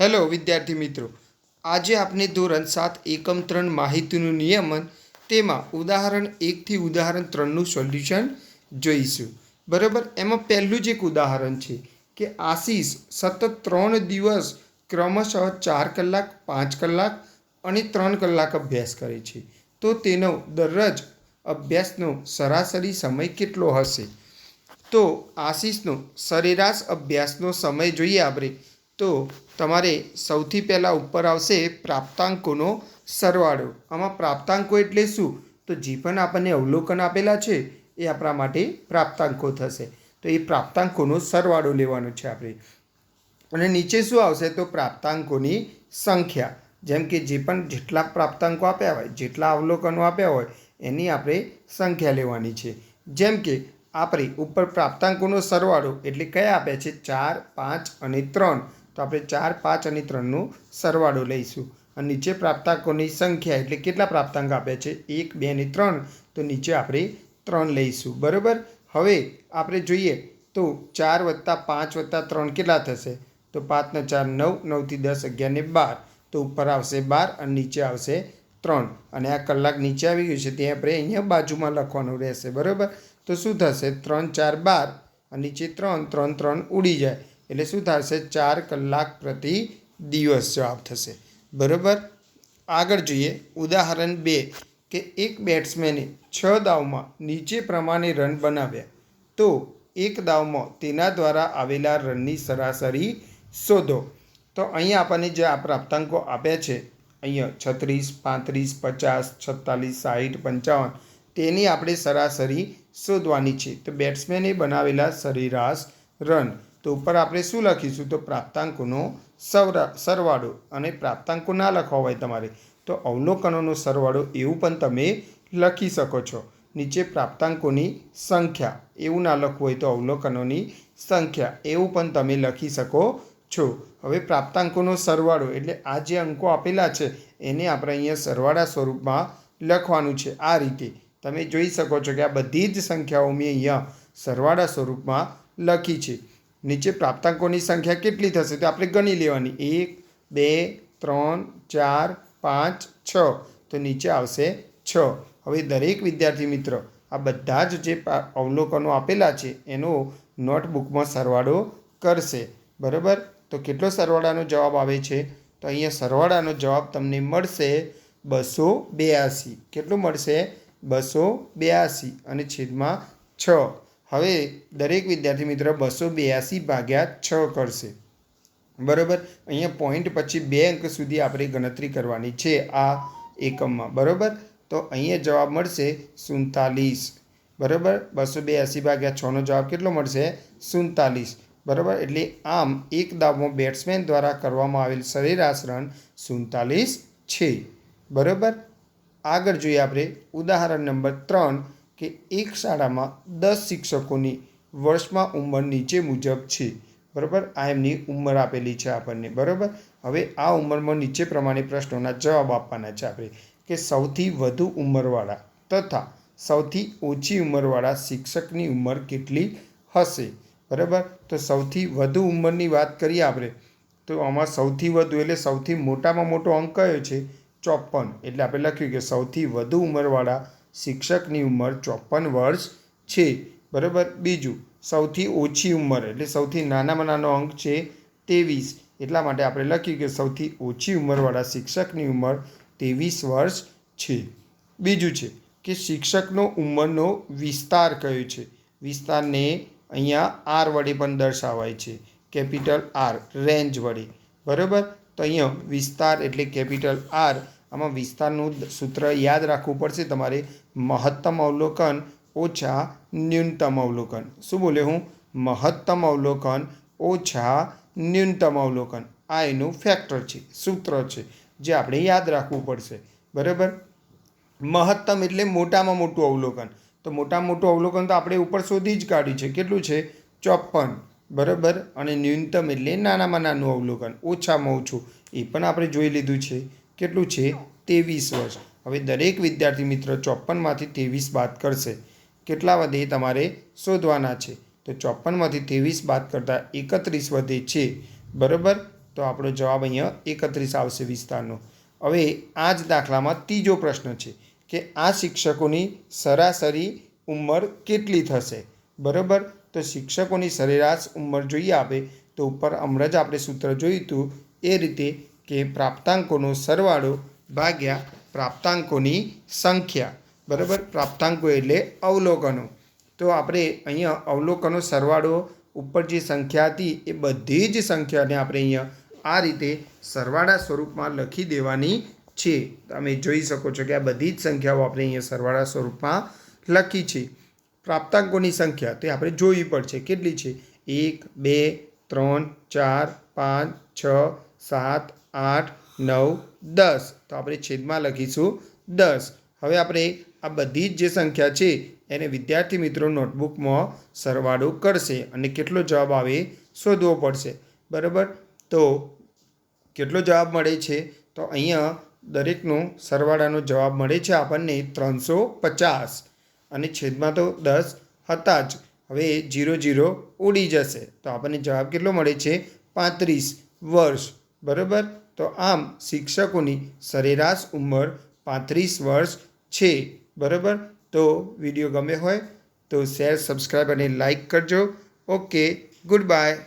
Hello, વિદ્યાર્થી મિત્રો. આજે આપણે ધોરણ સાત, એકમ ત્રણ માહિતીનું નિયમન, તેમાં ઉદાહરણ એકથી ઉદાહરણ ત્રણનું સોલ્યુશન જોઈશું. બરાબર? એમાં પહેલું જ એક ઉદાહરણ છે કે આશીષ સતત ત્રણ દિવસ ક્રમશઃ ચાર કલાક, પાંચ કલાક અને ત્રણ કલાક અભ્યાસ કરે છે. તો તેનો દરરોજ અભ્યાસનો સરાસરી સમય કેટલો હશે? તો આશીષનો સરેરાશ અભ્યાસનો સમય જોઈએ આપણે. તો તમારે સૌથી પહેલાં ઉપર આવશે પ્રાપ્તાંકોનો સરવાળો. આમાં પ્રાપ્તાંકો એટલે શું? તો જે પણ આપણને અવલોકન આપેલા છે એ આપણા માટે પ્રાપ્તાંકો થશે. તો એ પ્રાપ્તાંકોનો સરવાળો લેવાનો છે આપણે. અને નીચે શું આવશે? તો પ્રાપ્તાંકોની સંખ્યા. જેમ કે જે પણ જેટલા પ્રાપ્તાંકો આપ્યા હોય, જેટલા અવલોકનો આપ્યા હોય, એની આપણે સંખ્યા લેવાની છે. જેમ કે આપણે ઉપર પ્રાપ્તાંકોનો સરવાળો એટલે કયા આપ્યા છે? ચાર, પાંચ અને ત્રણ. તો આપણે ચાર, પાંચ અને ત્રણનો સરવાળો લઈશું. અને નીચે પ્રાપ્તાંકોની સંખ્યા એટલે કેટલા પ્રાપ્તાંક આપ્યા છે? એક, બે અને ત્રણ. તો નીચે આપણે ત્રણ લઈશું. બરાબર? હવે આપણે જોઈએ તો ચાર વત્તા પાંચ વત્તા ત્રણ કેટલા થશે? તો પાંચને ચાર નવ, નવથી દસ અગિયાર ને બાર. તો ઉપર આવશે બાર અને નીચે આવશે ત્રણ. અને આ કલાક નીચે આવી ગયું છે, ત્યાં આપણે અહીંયા બાજુમાં લખવાનું રહેશે. બરાબર? તો શું થશે? ત્રણ, ચાર, બાર. અને નીચે ત્રણ ત્રણ ત્રણ ઉડી જાય. એટલે શું થશે? ચાર કલાક પ્રતિ દિવસ જવાબ થશે. બરાબર? આગળ જોઈએ. ઉદાહરણ બે, કે એક બેટ્સમેને છ દાવમાં નીચે પ્રમાણે રન બનાવ્યા. તો એક દાવમાં તેના દ્વારા આવેલા રનની સરાસરી શોધો. તો અહીંયા આપણને જે આ પ્રાપ્તાંકો આપ્યા છે, અહીંયા છત્રીસ, પાંત્રીસ, પચાસ, છત્તાલીસ, સાહીઠ, પંચાવન, તેની આપણે સરાસરી શોધવાની છે. તો બેટ્સમેને બનાવેલા સરેરાશ રન તો ઉપર આપણે શું લખીશું? તો પ્રાપ્તાંકોનો સવરા, સરવાળો અને પ્રાપ્તાંકો ના લખવા હોય તમારે. તો અવલોકનોનો સરવાળો એવું પણ તમે લખી શકો છો. નીચે પ્રાપ્તાંકોની સંખ્યા, એવું ના લખવું હોય તો અવલોકનોની સંખ્યા, એવું પણ તમે લખી શકો છો. હવે પ્રાપ્તાંકોનો સરવાળો, એટલે આ જે અંકો આપેલા છે, એને આપણે અહીંયા સરવાળા સ્વરૂપમાં લખવાનું છે આ રીતે. તમે જોઈ શકો છો કે આ બધી જ સંખ્યાઓ મેં અહીંયા સરવાળા સ્વરૂપમાં લખી છે. નીચે પ્રાપ્તાંકોની સંખ્યા કેટલી થશે તો આપણે ગણી લેવાની. એક, બે, ત્રણ, ચાર, પાંચ, છ. તો નીચે આવશે છ. હવે દરેક વિદ્યાર્થી મિત્ર, આ બધા જ જે અવલોકનો આપેલા છે, એનો નોટબુકમાં સરવાળો કરશે. બરાબર? તો કેટલો સરવાળાનો જવાબ આવે છે? તો અહીંયા સરવાળાનો જવાબ તમને મળશે બસો બ્યાસી. કેટલું મળશે? બસો બ્યાસી અને છેદમાં છ. હવે દરેક વિદ્યાર્થી મિત્ર બસો બ્યાસી ભાગ્યા છ કરશે. બરાબર? અહીંયા પોઈન્ટ પછી બે અંક સુધી આપણે ગણતરી કરવાની છે આ એકમમાં. બરાબર? તો અહીંયા જવાબ મળશે સુડતાલીસ બરાબર? બસો બ્યાસી ભાગ્યા છનો જવાબ કેટલો મળશે? સુડતાલીસ બરાબર? એટલે આમ એક દાવમાં બેટ્સમેન દ્વારા કરવામાં આવેલ સરેરાશ રન સુડતાલીસ છે. બરાબર? આગળ જોઈએ આપણે ઉદાહરણ નંબર ત્રણ. કે એક શાળામાં દસ શિક્ષકોની વર્ષમાં ઉંમર નીચે મુજબ છે. બરાબર? આ એમની ઉંમર આપેલી છે આપણને. બરાબર? હવે આ ઉંમરમાં નીચે પ્રમાણે પ્રશ્નોના જવાબ આપવાના છે આપણે. કે સૌથી વધુ ઉંમરવાળા તથા સૌથી ઓછી ઉંમરવાળા શિક્ષકની ઉંમર કેટલી હશે? બરાબર? તો સૌથી વધુ ઉંમરની વાત કરીએ આપણે, તો આમાં સૌથી વધુ એટલે સૌથી મોટામાં મોટો અંક કયો છે? ચોપન એટલે આપણે લખ્યું કે સૌથી વધુ ઉંમરવાળા શિક્ષકની ઉંમર ચોપન વર્ષ છે. બરાબર? બીજું, સૌથી ઓછી ઉંમર, એટલે સૌથી નાનામાં નાનો અંક છે ત્રેવીસ. એટલા માટે આપણે લખ્યું કે સૌથી ઓછી ઉંમરવાળા શિક્ષકની ઉંમર ત્રેવીસ વર્ષ છે. બીજું છે કે શિક્ષકનો ઉંમરનો વિસ્તાર કયો છે? વિસ્તારને અહીંયા આર વડે પણ દર્શાવાય છે. કેપિટલ આર, રેન્જ વડે. બરાબર? તો અહીંયા વિસ્તાર એટલે કેપિટલ આર આમાં વિસ્તારનું સૂત્ર યાદ રાખવું પડશે. તમારે મહત્તમ અવલોકન ઓછા ન્યૂનતમ અવલોકન. શું બોલે હું? મહત્તમ અવલોકન ઓછા ન્યૂનતમ અવલોકન. આ એનું ફેક્ટર છે, સૂત્ર છે, જે આપણે યાદ રાખવું પડશે. બરાબર? મહત્તમ એટલે મોટામાં મોટું અવલોકન. તો મોટામાં મોટું અવલોકન તો આપણે ઉપર શોધી જ કાઢ્યું છે. કેટલું છે? ચોપન બરાબર? અને ન્યૂનતમ એટલે નાનામાં નાનું અવલોકન. ઓછામાં ઓછું. એ પણ આપણે જોઈ લીધું છે. કેટલું છે? ત્રેવીસ વર્ષ. હવે દરેક વિદ્યાર્થી મિત્ર ચોપનમાંથી ત્રેવીસ બાદ કરશે. કેટલા વધે તમારે શોધવાના છે. તો ચોપનમાંથી ત્રેવીસ બાદ કરતાં એકત્રીસ વધે છે. બરાબર? તો આપણો જવાબ અહીંયા એકત્રીસ આવશે વિસ્તારનો. હવે આ જ દાખલામાં ત્રીજો પ્રશ્ન છે કે આ શિક્ષકોની સરાસરી ઉંમર કેટલી થશે? બરાબર? તો શિક્ષકોની સરેરાશ ઉંમર જોઈએ આપે. તો ઉપર હમણાં જ આપણે સૂત્ર જોયું હતું. એ રીતે કે પ્રાપ્તાંકોનો સરવાળો ભાગ્યા પ્રાપ્તાંકોની સંખ્યા. બરાબર? પ્રાપ્તાંકો એટલે અવલોકનો. તો આપણે અહીંયા અવલોકનો સરવાળો ઉપર જે સંખ્યા હતી એ બધી જ સંખ્યાને આપણે અહીંયા આ રીતે સરવાળા સ્વરૂપમાં લખી દેવાની છે. તમે જોઈ શકો છો કે આ બધી જ સંખ્યાઓ આપણે અહીંયા સરવાળા સ્વરૂપમાં લખી છે. પ્રાપ્તાંકોની સંખ્યા તે આપણે જોવી પડશે. કેટલી છે? એક, બે, ત્રણ, ચાર, પાંચ, છ, સાત આઠ, નવ, દસ. તો આપણે છેદમાં લખીશું દસ. હવે આપણે આ બધી જ જે સંખ્યા છે, એને વિદ્યાર્થી મિત્રો નોટબુકમાં સરવાળો કરશે અને કેટલો જવાબ આવે શોધવો પડશે. બરાબર? તો કેટલો જવાબ મળે છે? તો અહીંયા દરેકનો સરવાળાનો જવાબ મળે છે આપણને ત્રણસો પચાસ. અને છેદમાં તો દસ હતા જ. હવે જીરો જીરો ઉડી જશે. તો આપણને જવાબ કેટલો મળે છે? પાંત્રીસ વર્ષ. બરાબર? તો આમ શિક્ષકોની સરેરાશ ઉંમર પાંત્રીસ વર્ષ છે. બરાબર? તો વીડિયો ગમે હોય તો શેર સબસ્ક્રાઈબ અને લાઈક કરજો. Okay, good bye.